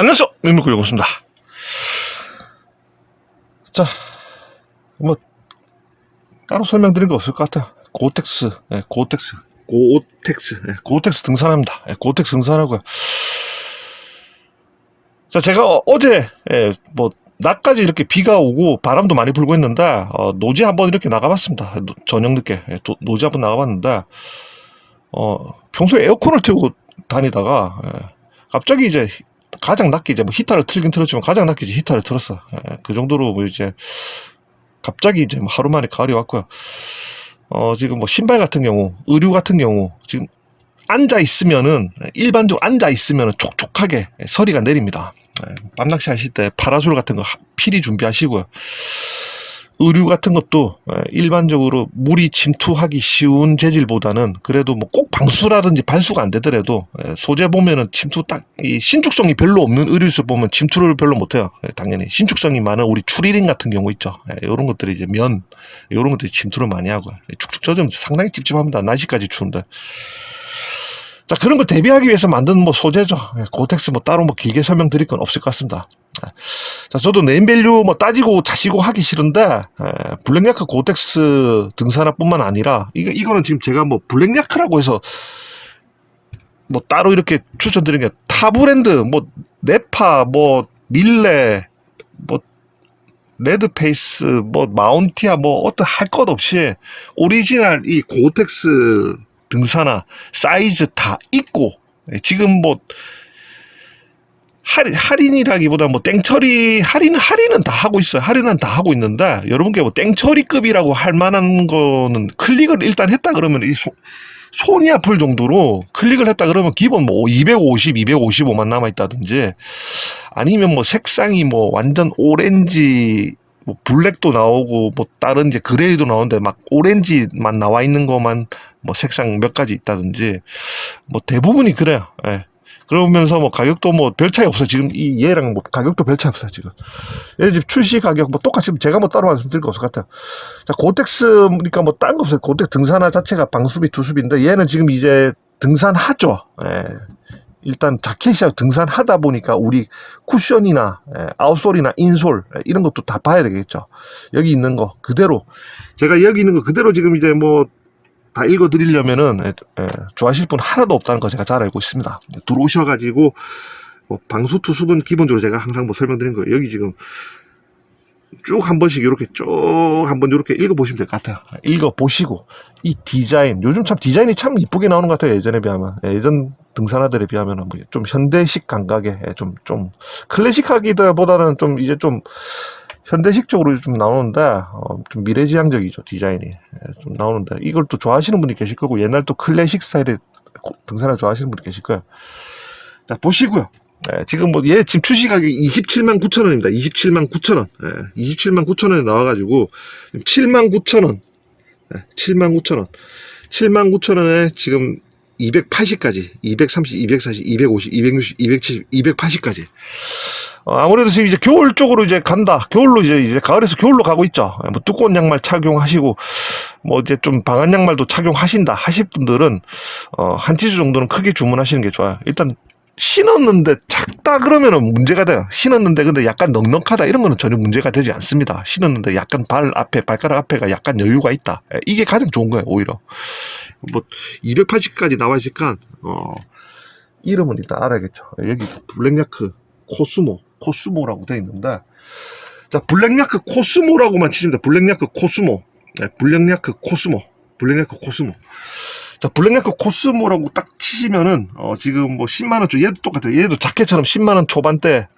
안녕하세요. 민물고 영수입니다. 자, 뭐, 따로 설명드린 거 없을 것 같아요. 고텍스, 예, 고텍스, 고텍스, 예, 고텍스 등산합니다. 예, 고텍스 등산하고요. 자, 제가 어- 어제, 예, 뭐, 낮까지 이렇게 비가 오고 바람도 많이 불고 있는데, 어, 노지 한번 이렇게 나가봤습니다. 노- 저녁 늦게. 예, 도- 노지 한번 나가봤는데, 어, 평소에 에어컨을 틀고 다니다가, 예, 갑자기 이제 가장 낮게 이제 뭐 히터를 틀긴 틀었지만 가장 낮게 이제 히터를 틀었어. 예, 그 정도로 뭐 이제 갑자기 이제 뭐 하루 만에 가을이 왔고요. 어, 지금 뭐 신발 같은 경우, 의류 같은 경우, 지금 앉아 있으면은, 일반적으로 앉아 있으면은 촉촉하게 서리가 내립니다. 예, 밤낚시 하실 때 파라솔 같은 거 하- 필히 준비하시고요. 의류 같은 것도 예, 일반적으로 물이 침투하기 쉬운 재질보다는 그래도 뭐 꼭 방수라든지 발수가 안 되더라도 예, 소재 보면은 침투 딱 이 신축성이 별로 없는 의류수 보면 침투를 별로 못해요. 예, 당연히 신축성이 많은 우리 추리링 같은 경우 있죠. 이런 것들이 이제 면 이런 것들이 침투를 많이 하고요. 예, 축축 젖으면 상당히 찝찝합니다. 날씨까지 추운데. 자 그런 걸 대비하기 위해서 만든 뭐 소재죠. 예, 고텍스 뭐 따로 뭐 길게 설명드릴 건 없을 것 같습니다. 예. 자, 저도 네임밸류 뭐 따지고 자시고 하기 싫은데, 에, 블랙야크 고텍스 등산화뿐만 아니라, 이거, 이거는 지금 제가 뭐 블랙야크라고 해서, 뭐 따로 이렇게 추천드린 게, 타 브랜드, 뭐, 네파, 뭐, 밀레, 뭐, 레드페이스, 뭐, 마운티아, 뭐, 어떤 할 것 없이, 오리지널 이 고텍스 등산화, 사이즈 다 있고, 예, 지금 뭐, 할인, 할인이라기보다 뭐 땡처리 할인 할인은 다 하고 있어요. 할인은 다 하고 있는데 여러분께 뭐 땡처리급이라고 할 만한 거는 클릭을 일단 했다 그러면 이 소, 손이 아플 정도로 클릭을 했다 그러면 기본 뭐 250, 255만 남아 있다든지 아니면 뭐 색상이 뭐 완전 오렌지 뭐 블랙도 나오고 뭐 다른 이제 그레이도 나오는데 막 오렌지만 나와 있는 것만 뭐 색상 몇 가지 있다든지 뭐 대부분이 그래요. 예. 그러면서 뭐 가격도 뭐 별 차이 없어요. 지금 이 얘랑 뭐 가격도 별 차이 없어요. 지금 얘 지금 출시 가격 뭐 똑같이 제가 뭐 따로 말씀드릴 거 없을 것 같아요. 자 고텍스니까 뭐 딴 거 없어요. 고텍 등산화 자체가 방수비 투수비인데 얘는 지금 이제 등산하죠. 예. 일단 자켓이야 등산하다 보니까 우리 쿠션이나 예, 아웃솔이나 인솔 예, 이런 것도 다 봐야 되겠죠. 여기 있는 거 그대로 제가 여기 있는 거 그대로 지금 이제 뭐 다 읽어드리려면은 에, 에, 좋아하실 분 하나도 없다는 거 제가 잘 알고 있습니다. 들어오셔가지고 뭐 방수 투수분 기본적으로 제가 항상 뭐 설명드린 거예요. 여기 지금 쭉 한 번씩 이렇게 쭉 한 번 이렇게 읽어보시면 될 것 같아요. 읽어보시고 이 디자인 요즘 참 디자인이 참 이쁘게 나오는 것 같아요. 예전에 비하면 예, 예전 등산화들에 비하면은 뭐좀 현대식 감각에 예, 좀좀 클래식하기보다는 좀 이제 좀 현대식적으로 좀 나오는데 어, 좀 미래지향적이죠 디자인이 예, 좀 나오는데 이걸 또 좋아하시는 분이 계실 거고 옛날 또 클래식 스타일의 고- 등산화 좋아하시는 분이 계실 거예요. 자 보시고요. 예, 지금 뭐 얘 지금 출시 가격이 27만 9천 원입니다. 27만 9천 원. 예, 27만 9천 원에 나와가지고 7만 9천 원. 예, 7만 9천 원. 7만 9천 원에 지금 280까지, 230, 240, 250, 260, 270, 280까지. 어, 아무래도 지금 이제 겨울 쪽으로 이제 간다. 겨울로 이제 이제 가을에서 겨울로 가고 있죠. 뭐 두꺼운 양말 착용하시고 뭐 이제 좀 방한 양말도 착용하신다 하실 분들은 어, 한 치수 정도는 크게 주문하시는 게 좋아요. 일단 신었는데 작다 그러면은 문제가 돼요. 신었는데 근데 약간 넉넉하다 이런 거는 전혀 문제가 되지 않습니다. 신었는데 약간 발 앞에 발가락 앞에가 약간 여유가 있다. 예, 이게 가장 좋은 거예요. 오히려 뭐 280까지 나와 있으니까 어 이름은 일단 알아야겠죠. 여기 블랙야크 코스모 코스모라고 되어 있는데 자 블랙야크 코스모라고만 치십니다. 블랙야크 코스모 네, 블랙야크 코스모 블랙야크 코스모 자 블랙야크 코스모라고 딱 치시면은 어 지금 뭐 10만 원 쪽 얘도 똑같아요. 얘도 자켓처럼 10만 원 초반대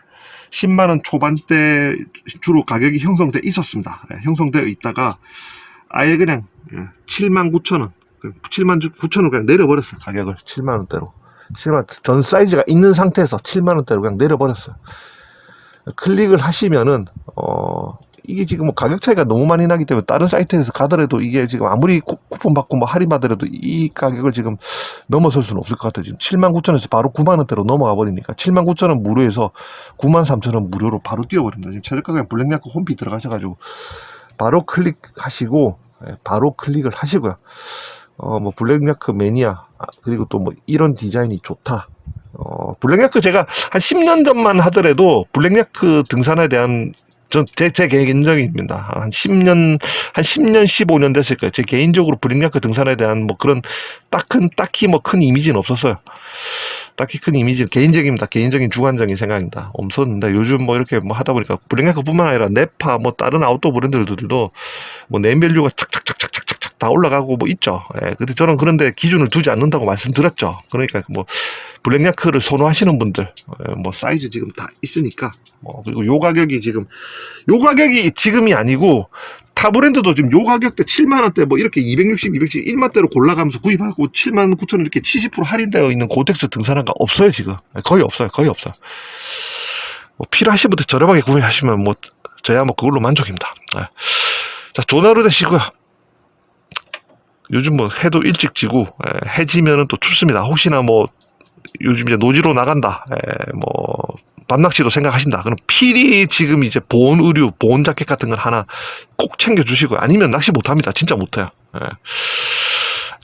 10만 원 초반대 주로 가격이 형성돼 있었습니다. 예, 형성되어 있다가 아예 그냥 7만 9천 원 7만 9천 원 그냥 내려버렸어요. 가격을 7만 원대로. 7만 전 사이즈가 있는 상태에서 7만 원대로 그냥 내려버렸어요. 클릭을 하시면은 어 이게 지금 뭐 가격 차이가 너무 많이 나기 때문에 다른 사이트에서 가더라도 이게 지금 아무리 쿠- 쿠폰 받고 뭐 할인 받더라도 이 가격을 지금 넘어설 수는 없을 것 같아요. 지금 7만 9천 원에서 바로 9만 원대로 넘어가 버리니까 7만 9천 원 무료에서 9만 3천 원 무료로 바로 뛰어버립니다. 지금 최저가 블랙야크 홈피 들어가셔가지고 바로 클릭하시고 예, 바로 클릭을 하시고요. 어, 뭐, 블랙야크 매니아, 아, 그리고 또 뭐, 이런 디자인이 좋다. 어, 블랙야크 제가 한 10년 전만 하더라도 블랙야크 등산에 대한 전제 제 개인적입니다. 한 10년 한 10년 15년 됐을 거예요. 제 개인적으로 블랙야크 등산에 대한 뭐 그런 딱 큰 딱히 뭐 큰 이미지는 없었어요. 딱히 큰 이미지 개인적입니다. 개인적인 주관적인 생각입니다. 없었는데 요즘 뭐 이렇게 뭐 하다 보니까 블랙야크뿐만 아니라 네파 뭐 다른 아웃도어 브랜드들도 뭐 네임밸류가 착착착착착착 다 올라가고 뭐 있죠. 예, 근데 저는 그런데 기준을 두지 않는다고 말씀드렸죠. 그러니까 뭐 블랙야크를 선호하시는 분들 예, 뭐 사이즈 지금 다 있으니까 뭐 그리고 요 가격이 지금 요 가격이 지금이 아니고 타 브랜드도 지금 요 가격대 7만 원대 뭐 이렇게 260, 270, 1만 대로 골라가면서 구입하고 7만 9천 원 이렇게 70% 할인되어 있는 고텍스 등산화가 없어요 지금 거의 없어요 거의 없어요. 뭐 필요하신 분들 저렴하게 구매하시면 뭐 저야 뭐 그걸로 만족입니다. 예. 자 조나루 되시고요. 요즘 뭐 해도 일찍 지고 예, 해지면은 또 춥습니다. 혹시나 뭐 요즘 이제 노지로 나간다. 예, 뭐 밤낚시도 생각하신다. 그럼 필히 지금 이제 보온 의류, 보온 자켓 같은 걸 하나 꼭 챙겨 주시고요. 아니면 낚시 못 합니다. 진짜 못 해요. 예.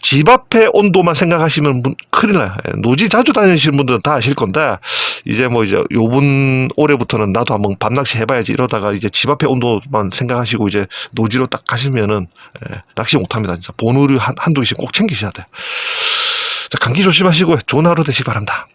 집 앞의 온도만 생각하시면 분- 큰일 나요. 예, 노지 자주 다니시는 분들은 다 아실 건데, 이제 뭐 이제 요번 올해부터는 나도 한번 밤낚시 해봐야지 이러다가 이제 집 앞의 온도만 생각하시고 이제 노지로 딱 가시면은, 예, 낚시 못 합니다. 진짜. 보온 의류 한, 한두 개씩 꼭 챙기셔야 돼요. 자, 감기 조심하시고요. 좋은 하루 되시기 바랍니다.